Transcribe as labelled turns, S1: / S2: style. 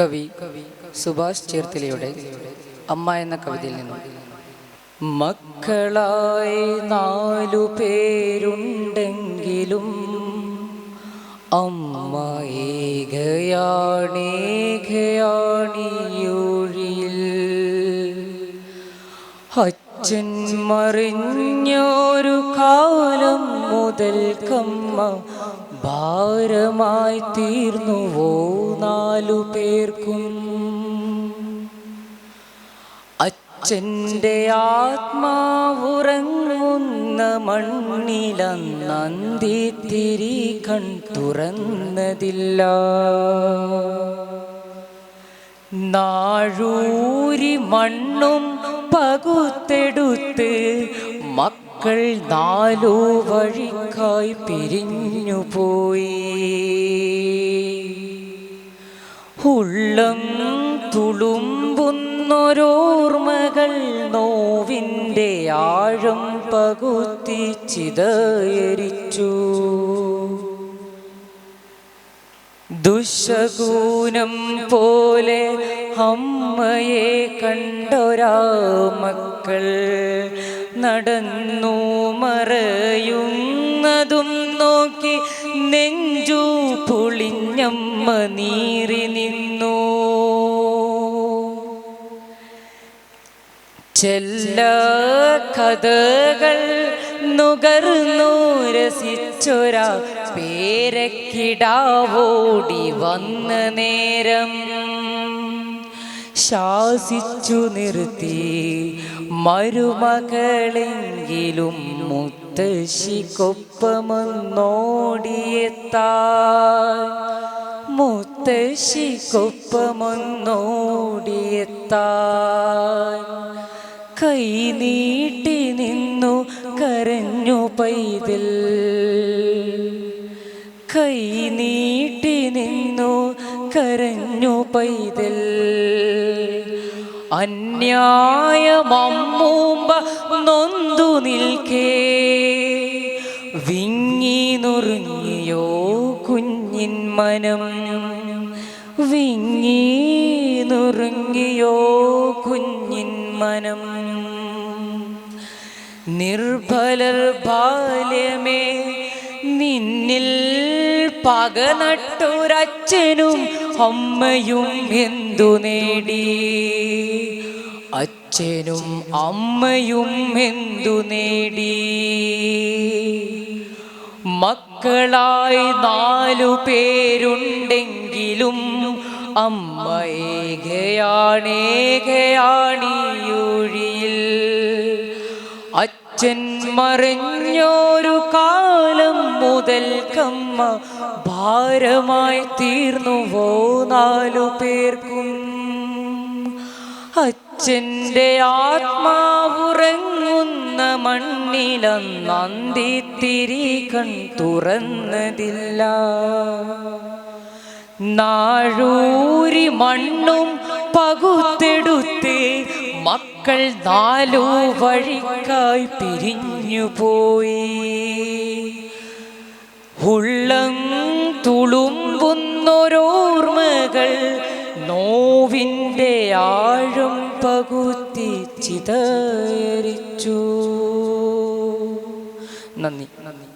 S1: കവി സുഭാഷ് ചേർത്തലയുടെ അമ്മ എന്ന കവിതയിൽ നിന്നും. മക്കളായി നാലു പേരുണ്ടെങ്കിലും അമ്മ ഏകയാണേകയാണിയൊഴിയിൽ. അച്ഛൻ മറിഞ്ഞൊരു കാലം മുതൽ കമ്മ ഭാരമായി തീർന്നുവോ? നാലു പേർക്കും. അച്ഛന്റെ ആത്മാവുറങ്ങുന്ന മണ്ണിലന്നന്തിത്തിരി കൺ തുറന്നതില്ല. നാഴൂരി മണ്ണും പകുത്തെടുത്ത് മക്കൾ നാലു വഴിക്കായി പിരിഞ്ഞുപോയി. ഉള്ളം തുളുമ്പുന്നൊരോർമ്മകൾ നോവിന്റെ ആഴം പകുത്തി ചിതയരിച്ചു ദുശകൂനം പോലെ അമ്മയെ കണ്ടൊരാ മക്കൾ നടന്നു മറയുന്നതും പൊളിഞ്ഞമ്മ നീറി നിന്നു. ചെല്ല കഥകൾ നുകർന്നു രസിച്ചൊരാ പേരക്കിടാവോടി വന്ന നേരം. ശാസിച്ചു നിർത്തി മരുമകളെങ്കിലും മുത്തശ്ശിക്കൊപ്പമൊന്നോടിയെത്താൻ മുത്തശ്ശിക്കൊപ്പമൊന്നോടിയെത്താൻ. കൈ നീട്ടി നിന്നു കരഞ്ഞു പൈതിൽ കൈ നീട്ടി നിന്നു കരഞ്ഞു പൈതിൽ. അന്യായമമ്മൂമ്പ നൊന്തു നിൽക്കേ വിങ്ങി നുറുങ്ങിയോ കുഞ്ഞിൻ മനം? വിങ്ങി നുറുങ്ങിയോ കുഞ്ഞിൻ മനം? നിർഭലർ ബാല്യമേ നിന്നിൽ പക നട്ടൊരച്ഛനും അമ്മയും എന്തു നേടി? അച്ഛനും അമ്മയും എന്തു നേടി? മക്കളായി നാലു പേരുണ്ടെങ്കിലും അമ്മ ഏകയാണേകയാണിയൊഴിയിൽ. അച്ഛൻ മറിഞ്ഞൊരു കാലം മുതൽ കമ്മ ഭാരമായി തീർന്നുവോ നാലു പേർക്കും? അച്ഛന്റെ ആത്മാവുറങ്ങുന്ന മണ്ണിലന്നന്തിത്തിരി കൺ തുറന്നതില്ല. നാഴൂരി മണ്ണും പകുത്തെടുത്ത് മക്കൾ നാലു വഴിക്കായി പിരിഞ്ഞുപോയി ഉള്ളം തുളുമ്പുന്നൊരോർമ്മകൾ നോവിന്റെ ആഴം പകുത്തി നന്ദി നന്ദി.